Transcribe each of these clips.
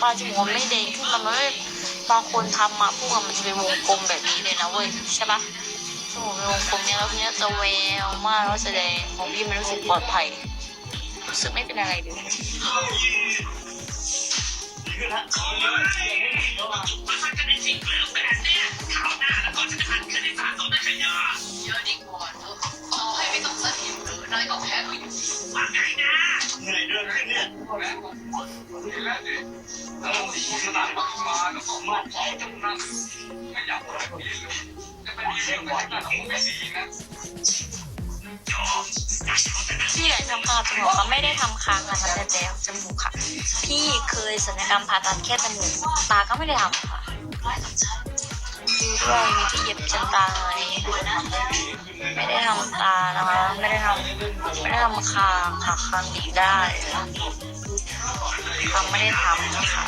ปลาจมูกไม่แดงขึ้นมันไม่บางคนทำมาพวกมันจะเป็นวงกลมแบบนี้เลยนะเว้ยใช่ปะจมูกเป็นวงกลมเนี่ยแล้วทีเนี้ยจะแววมากแล้วแสดงของพี่มันรู้สึกปลอดภัยรู้สึกไม่เป็นอะไรเลยเยอะดีกว่าเถอะต่อให้ไม่ต้องสถิตหรือนายก็แพ้ก็อยู่ว่าไงนะ เหนื่อยเดินขึ้นเนี่ยแล้วดิถ้าเราสีขนาดมามั่นใจตรงนั้นไม่อยากไรก็ดีเลยจะไปเรื่องอะไรกันผมไม่สีนะพี่อยากทำคางจมูกค่ะไม่ได้ทำคางค่ะทำแต่แจจมูกค่ะ พี่เคยศัลยกรรมผ่าตัดแค่จมูกตาก็ไม่ได้ทำค่ะ ดูด้วยมีที่เย็บจนตาไหมไม่ได้ทำตานะคะ ไม่ได้ทำไม่ได้ทำคางค่ะคางดีได้คางไม่ได้ทำค่ะ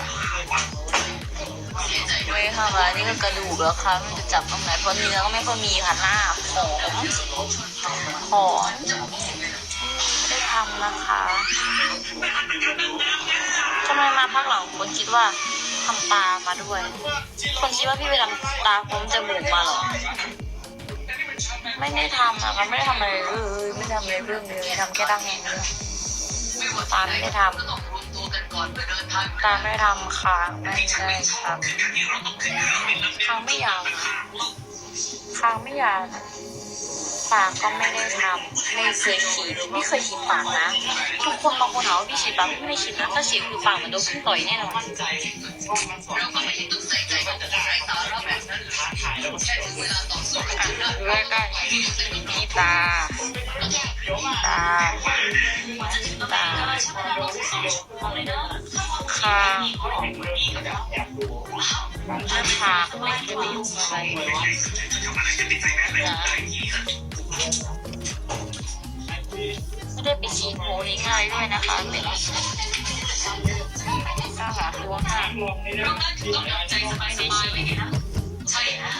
ไม่ค่ะอันนี้ก็กระดูกแล้วค่ะมันจะจับตรงไหนเพราะเนื้อก็ไม่ค่อยมีค่ะหน้าผอมผอมไม่ได้ทำนะคะทำไมมาพักหลังคนคิดว่า ทำตามาด้วย คนคิดว่าพี่ไปทำตาโค้งจมูกมาเหรอ ไม่ได้ทำนะคะไม่ได้ทำอะไรเลยไม่ได้ทำอะไรเรื่องเลยทำแค่ดั้งองตาไม่ได้ทำตาไม่ได้ทำคางไม่ได้ทำคางไม่ยาวคางไม่ยาว ปากก็ไม่ได้ทำไม่เคยฉีดไม่เคยฉีดปากนะ ทุกคนบางคนถามว่าพี่ฉีดปากพี่ไม่ฉีดนะถ้าฉีดคือปากมือนโดนพึ่งต่อยแน่นอนเราก็ไม่ต้องใส่ใจกับคนไร้สาระแบบนั้นแค่ถึงเวลาต่อสู้กันนะดูใกล้ๆนี่ตาตาตาคางหน้าผากไม่จะไปยุ่งอะไรนะ ไม่ได้ไปฉีดโหนี่ง่ายด้วยนะคะเป็นก้าวหาตัวห้าเราได้ถึงต้องทำใจสบายๆไว้ไงนะใช่นะ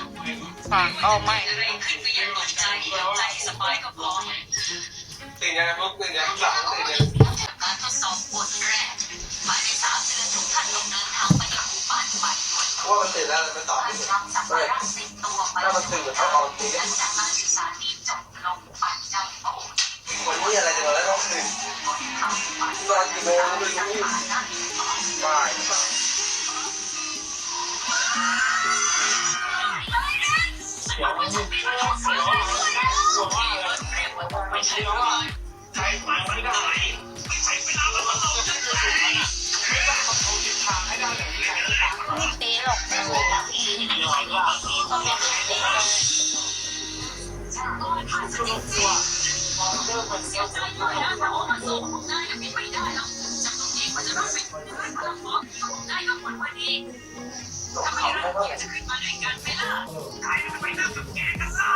ปากก็ไม่อะไรขึ้นก็อย่าตกใจใจสบายก็พอตื่นยังไงพวกตื่นยังหลังตื่นยังการทดสอบบทแรกภายในสามเดือนทุกท่านต้องเดินทางไปยังหมู่บ้านใหม่ว่ามันตื่นแล้วมันตอบการนำสัมภาระติดตัวไปถ้ามันตื่นเขาเอาตื่นหลังจากการศึกษานี้ ไม่ใช่เลยใช้ปากไม่ได้ไม่ใช้เวลาแล้วมันต้องจะตื่นเราต้องเอาทิศทางให้ได้อย่างนี้ไงไม่เป๊ะหรอกไม่ต้องไม่เป๊ะหรอกเสียใจด้วยนะแต่ว่ามันส่งผมได้ยังไม่ได้ เราสองก็คงได้ก่อนวันนี้ถ้าไม่รักกันจะขึ้นมาในงานไม่เลิกกลายเป็นไปได้จบงานกันซะ